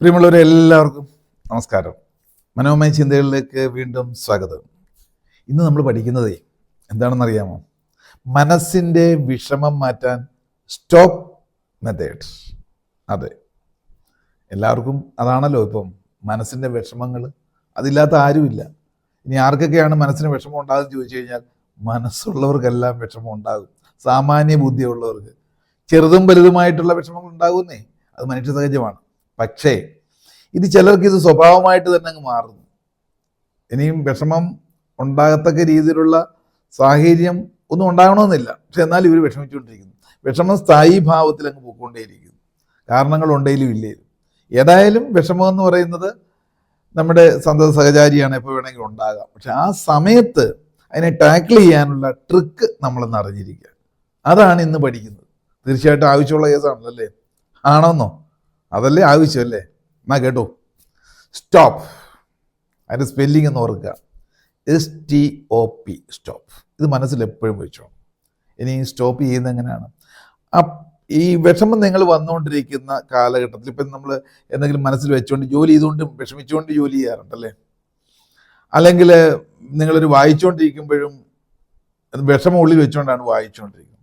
പ്രിയമുള്ളവരെ എല്ലാവർക്കും നമസ്കാരം. മനോമയ ചിന്തകളിലേക്ക് വീണ്ടും സ്വാഗതം. ഇന്ന് നമ്മൾ പഠിക്കുന്നത് എന്താണെന്നറിയാമോ? മനസ്സിന്റെ വിഷമം മാറ്റാൻ സ്റ്റോപ്പ് മെത്തേഡ് അതെ. എല്ലാവർക്കും അതാണല്ലോ ഇപ്പം മനസ്സിന്റെ വിഷമങ്ങൾ അതില്ലാത്ത ആരുമില്ല. ഇനി ആർക്കൊക്കെയാണ് മനസ്സിന് വിഷമം ഉണ്ടാകുന്നത് ചോദിച്ചു കഴിഞ്ഞാൽ മനസ്സുള്ളവർക്കെല്ലാം വിഷമം ഉണ്ടാകും. സാമാന്യ ബുദ്ധിയുള്ളവർക്ക്. ചെറുതും വലുതുമായിട്ടുള്ള വിഷമങ്ങൾ ഉണ്ടാകുന്നേ. അത് മനുഷ്യ സഹജമാണ്. പക്ഷേ ഇത് ചിലർക്ക് ഇത് സ്വഭാവമായിട്ട് തന്നെ അങ്ങ് മാറുന്നു. ഇനിയും വിഷമം ഉണ്ടാകത്തക്ക രീതിയിലുള്ള സാഹചര്യം ഒന്നും ഉണ്ടാകണമെന്നില്ല. പക്ഷെ എന്നാലും ഇവർ വിഷമിച്ചുകൊണ്ടിരിക്കുന്നു. വിഷമം സ്ഥായി ഭാവത്തിൽ അങ്ങ് പോയിക്കൊണ്ടേയിരിക്കുന്നു. കാരണങ്ങൾ ഉണ്ടെങ്കിലും ഇല്ലേലും. ഏതായാലും വിഷമം എന്ന് പറയുന്നത് നമ്മുടെ സന്തത സഹചാരിയാണ് എപ്പോൾ വേണമെങ്കിലും ഉണ്ടാകാം. പക്ഷെ ആ സമയത്ത് അതിനെ ടാക്കിൾ ചെയ്യാനുള്ള ട്രിക്ക് നമ്മളെന്ന് അറിഞ്ഞിരിക്കുക. അതാണ് ഇന്ന് പഠിക്കുന്നത്. തീർച്ചയായിട്ടും ആവശ്യമുള്ള കേസാണല്ലോ അല്ലേ? ആണോന്നോ? അതല്ലേ ആവശ്യമല്ലേ? എന്നാ കേട്ടോ. സ്റ്റോപ്പ് അതിന്റെ സ്പെല്ലിംഗ് എന്ന് ഓർക്കുക. S T O P stop ഇത് മനസ്സിൽ എപ്പോഴും വെച്ചോ. ഇനി സ്റ്റോപ്പ് ചെയ്യുന്നത് എങ്ങനെയാണ്? ഈ വിഷമം നിങ്ങൾ വന്നുകൊണ്ടിരിക്കുന്ന കാലഘട്ടത്തിൽ ഇപ്പം നമ്മൾ എന്തെങ്കിലും മനസ്സിൽ വെച്ചുകൊണ്ട് ജോലി ചെയ്തുകൊണ്ട് വിഷമിച്ചുകൊണ്ട് ജോലി ചെയ്യാറുണ്ടല്ലേ? അല്ലെങ്കിൽ നിങ്ങളൊരു വായിച്ചുകൊണ്ടിരിക്കുമ്പോഴും വിഷമം ഉള്ളിൽ വെച്ചുകൊണ്ടാണ് വായിച്ചുകൊണ്ടിരിക്കുന്നത്.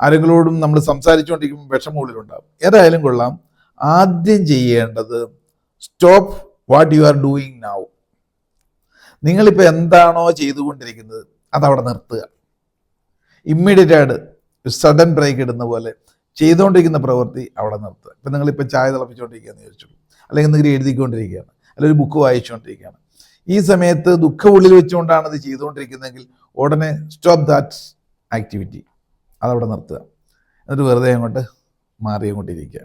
ആരെങ്കിലോടും നമ്മൾ സംസാരിച്ചുകൊണ്ടിരിക്കുമ്പോൾ വിഷമം ഉള്ളിലുണ്ടാകും ഏതായാലും കൊള്ളാം. ആദ്യം ചെയ്യേണ്ടത് stop what you are doing now നിങ്ങളിപ്പോൾ എന്താണോ ചെയ്തുകൊണ്ടിരിക്കുന്നത് അതവിടെ നിർത്തുക. ഇമ്മീഡിയറ്റ് ആയിട്ട് സഡൻ ബ്രേക്ക് ഇടുന്ന പോലെ ചെയ്തുകൊണ്ടിരിക്കുന്ന പ്രവൃത്തി അവിടെ നിർത്തുക. ഇപ്പം നിങ്ങളിപ്പോൾ ചായ തിളപ്പിച്ചുകൊണ്ടിരിക്കുകയെന്ന് ചോദിച്ചു അല്ലെങ്കിൽ നിങ്ങൾ എഴുതിക്കൊണ്ടിരിക്കുകയാണ്. അല്ലെങ്കിൽ ഒരു ബുക്ക് വായിച്ചുകൊണ്ടിരിക്കുകയാണ് ഈ സമയത്ത് ദുഃഖം ഉള്ളിൽ വെച്ചുകൊണ്ടാണ് ഇത് ചെയ്തുകൊണ്ടിരിക്കുന്നതെങ്കിൽ ഉടനെ സ്റ്റോപ്പ് ദാറ്റ് ആക്ടിവിറ്റി. അതവിടെ നിർത്തുക. എന്നിട്ട് വെറുതെ അങ്ങോട്ട് മാറി അങ്ങോട്ടിരിക്കുക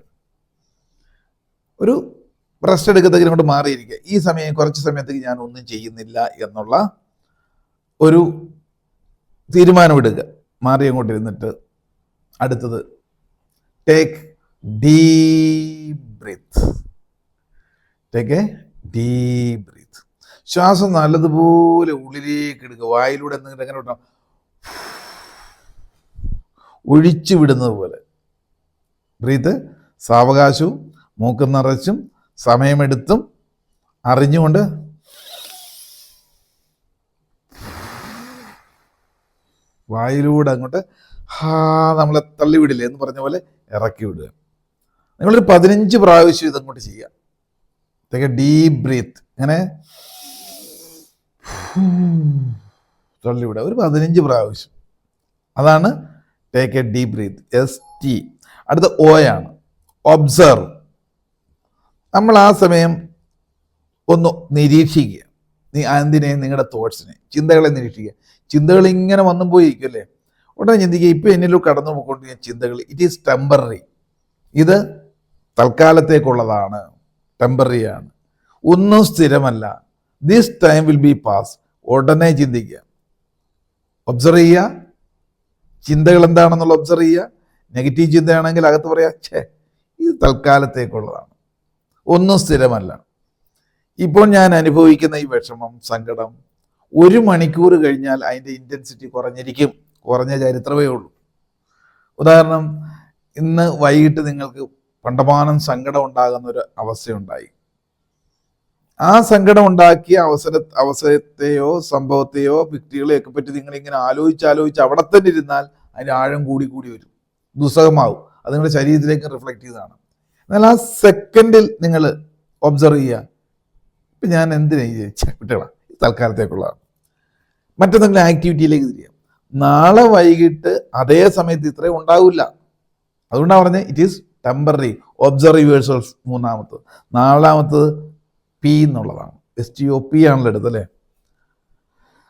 ഒരു റെസ്റ്റ് എടുക്കത്തേക്ക് ഇങ്ങോട്ട് മാറിയിരിക്കുക. ഈ സമയം കുറച്ച് സമയത്തേക്ക് ഞാൻ ഒന്നും ചെയ്യുന്നില്ല എന്നുള്ള ഒരു തീരുമാനമെടുക്കുക മാറി അങ്ങോട്ട് ഇരുന്നിട്ട് അടുത്തത് take deep breath take a deep breath ശ്വാസം നല്ലതുപോലെ ഉള്ളിലേക്ക് എടുക്കുക. വായിലൂടെ എന്തെങ്കിലും എങ്ങനെ വിട്ടാൽ ഒഴിച്ചു വിടുന്നത് പോലെ. ബ്രീത്ത് സാവകാശവും മൂക്ക് നിറച്ചും സമയമെടുത്തും അറിഞ്ഞുകൊണ്ട് വായിലൂടെ അങ്ങോട്ട് ഹാ നമ്മളെ തള്ളിവിടില്ലേ എന്ന് പറഞ്ഞ പോലെ ഇറക്കി വിടുക. നിങ്ങളൊരു പതിനഞ്ച് പ്രാവശ്യം ഇതങ്ങോട്ട് ചെയ്യുക. ഇതൊക്കെ ഡീപ് ബ്രീത്ത് ഇങ്ങനെ തള്ളിവിടുക. ഒരു പതിനഞ്ച് പ്രാവശ്യം. അതാണ് take a deep breath S T അടുത്ത ഓ ആണ്. ഒബ്സർവ് നമ്മൾ ആ സമയം ഒന്ന് നിരീക്ഷിക്കുക. നീ എന്തിനെ? നിങ്ങളുടെ തോട്ട്സിനെ ചിന്തകളെ നിരീക്ഷിക്കുക. ചിന്തകൾ ഇങ്ങനെ വന്നും പോയി ഇരിക്കുമല്ലേ ഉടനെ ചിന്തിക്കുക ഇപ്പം എന്നിലും കടന്നു പോയിക്കൊണ്ടിരിക്കുന്ന ചിന്തകൾ ഇറ്റ് ഈസ് ടെമ്പററി ഇത് തൽക്കാലത്തേക്കുള്ളതാണ്. ടെമ്പററി ആണ്. ഒന്നും സ്ഥിരമല്ല. This time will be pass ഉടനെ ചിന്തിക്കുക. ഒബ്സർവ് ചെയ്യുക. ചിന്തകൾ എന്താണെന്നുള്ള ഒബ്സർവ് ചെയ്യുക. നെഗറ്റീവ് ചിന്തയാണെങ്കിൽ അകത്ത് പറയാ ഛേ ഇത് തൽക്കാലത്തേക്കുള്ളതാണ്. ഒന്നും സ്ഥിരമല്ല. ഇപ്പോൾ ഞാൻ അനുഭവിക്കുന്ന ഈ വിഷമം സങ്കടം ഒരു മണിക്കൂർ കഴിഞ്ഞാൽ അതിന്റെ ഇന്റൻസിറ്റി കുറഞ്ഞിരിക്കും. കുറഞ്ഞ ചരിത്രമേ ഉള്ളൂ. ഉദാഹരണം ഇന്ന് വൈകിട്ട് നിങ്ങൾക്ക് പണ്ടമാനം സങ്കടം ഉണ്ടാകുന്ന ഒരു അവസ്ഥയുണ്ടായി. ആ സങ്കടം ഉണ്ടാക്കിയ അവസര അവസരത്തെയോ സംഭവത്തെയോ വ്യക്തികളെയോ ഒക്കെ പറ്റി നിങ്ങളിങ്ങനെ ആലോചിച്ച് ആലോചിച്ച് അവിടെ തന്നെ ഇരുന്നാൽ അതിന്റെ ആഴം കൂടി കൂടി വരും. ദുസ്സഹമാവും. അത് നിങ്ങളുടെ ശരീരത്തിലേക്ക് റിഫ്ലക്റ്റ് ചെയ്തതാണ്. എന്നാൽ ആ സെക്കൻഡിൽ നിങ്ങൾ ഒബ്സർവ് ചെയ്യുക. ഇപ്പം ഞാൻ എന്തിനാ വിട്ടേടാ തൽക്കാലത്തേക്കുള്ളതാണ്. മറ്റെന്തെങ്കിലും ആക്ടിവിറ്റിയിലേക്ക് തിരിയാം. നാളെ വൈകിട്ട് അതേ സമയത്ത് ഇത്രയും ഉണ്ടാവില്ല. അതുകൊണ്ടാണ് പറഞ്ഞത് it is temporary observe yourself മൂന്നാമത്തത്. നാലാമത്തത് പി എന്നുള്ളതാണ്. എസ് ടി ഒ പി ആണല്ലോ എടുത്തത് അല്ലേ?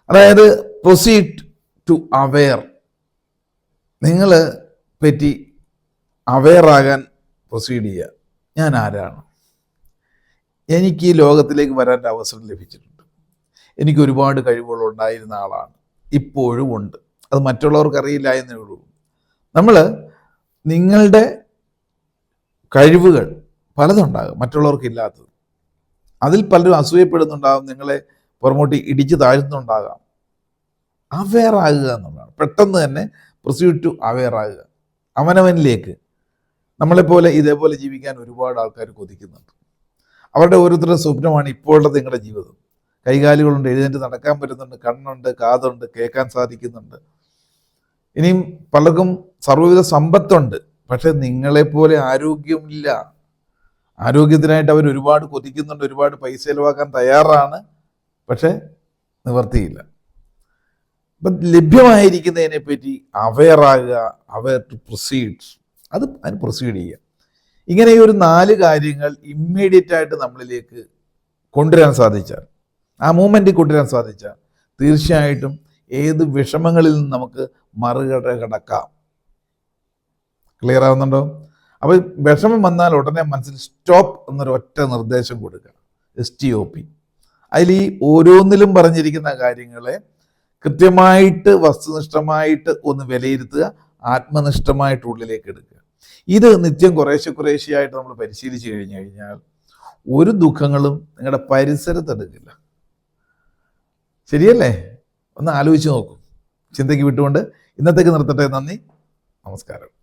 അതായത് പ്രൊസീഡ് ടു അവെയർ നിങ്ങൾ പറ്റി അവെയർ ആകാൻ പ്രൊസീഡ് ചെയ്യുക. ഞാൻ ആരാണ് എനിക്ക് ഈ ലോകത്തിലേക്ക് വരാൻ അവസരം ലഭിച്ചിട്ടുണ്ട്. എനിക്ക് ഒരുപാട് കഴിവുകൾ ഉണ്ടായിരുന്ന ആളാണ്. ഇപ്പോഴും ഉണ്ട്. അത് മറ്റുള്ളവർക്ക് അറിയില്ല എന്നേ ഉള്ളൂ. നമ്മൾ നിങ്ങളുടെ കഴിവുകൾ പലതുണ്ടാകും. മറ്റുള്ളവർക്ക് ഇല്ലാത്തത്. അതിൽ പലരും അസൂയപ്പെടുന്നുണ്ടാകും. നിങ്ങളെ പുറമോട്ട് ഇടിച്ച് താഴ്ന്നുണ്ടാകാം അവെയർ ആകുക എന്നുള്ളതാണ്. പെട്ടെന്ന് തന്നെ പ്രൊസീഡ് ടു അവെയർ ആകുക. അവനവനിലേക്ക് നമ്മളെപ്പോലെ ഇതേപോലെ ജീവിക്കാൻ ഒരുപാട് ആൾക്കാർ കൊതിക്കുന്നുണ്ട്. അവരുടെ ഓരോരുത്തരുടെ സ്വപ്നമാണ് ഇപ്പോഴത്തെ നിങ്ങളുടെ ജീവിതം. കൈകാലുകളുണ്ട് എഴുന്നേറ്റ് നടക്കാൻ പറ്റുന്നുണ്ട് കണ്ണുണ്ട് കാതുണ്ട് കേൾക്കാൻ സാധിക്കുന്നുണ്ട്. ഇനിയും പലർക്കും സർവവിധ സമ്പത്തുണ്ട് പക്ഷെ നിങ്ങളെപ്പോലെ ആരോഗ്യമില്ല. ആരോഗ്യത്തിനായിട്ട് അവർ ഒരുപാട് കൊതിക്കുന്നുണ്ട് ഒരുപാട് പൈസ ചിലവാക്കാൻ തയ്യാറാണ് പക്ഷെ നിവർത്തിയില്ല. അപ്പം ലഭ്യമായിരിക്കുന്നതിനെപ്പറ്റി പറ്റി അവയർ ടു പ്രൊസീഡ് അത് അതിന് പ്രൊസീഡ് ചെയ്യുക ഇങ്ങനെ ഈ ഒരു നാല് കാര്യങ്ങൾ ഇമ്മീഡിയറ്റ് ആയിട്ട് നമ്മളിലേക്ക് കൊണ്ടുവരാൻ സാധിച്ചാൽ ആ മൂമെന്റിൽ കൊണ്ടുവരാൻ സാധിച്ചാൽ തീർച്ചയായിട്ടും ഏത് വിഷമങ്ങളിൽ നിന്ന് നമുക്ക് മറുകട കടക്കാം ക്ലിയർ ആവുന്നുണ്ടോ? അപ്പോൾ വിഷമം വന്നാൽ ഉടനെ മനസ്സിൽ സ്റ്റോപ്പ് എന്നൊരു ഒറ്റ നിർദ്ദേശം കൊടുക്കുക. എസ് ടി ഒ പി അതിൽ ഈ ഓരോന്നിലും പറഞ്ഞിരിക്കുന്ന കാര്യങ്ങളെ കൃത്യമായിട്ട് വസ്തുനിഷ്ഠമായിട്ട് ഒന്ന് വിലയിരുത്തുക. ആത്മനിഷ്ഠമായിട്ട് ഉള്ളിലേക്ക് എടുക്കുക. ഇത് നിത്യം കുറേശ്ശെ കുറേശ്ശെയായിട്ട് നമ്മൾ പരിശീലിച്ച് കഴിഞ്ഞു കഴിഞ്ഞാൽ ഒരു ദുഃഖങ്ങളും നിങ്ങളുടെ പരിസരത്തെടുക്കില്ല ശരിയല്ലേ? ഒന്ന് ആലോചിച്ച് നോക്കൂ. ചിന്തയ്ക്ക് വിട്ടുകൊണ്ട് ഇന്നത്തേക്ക് നിർത്തട്ടെ. നന്ദി. നമസ്കാരം.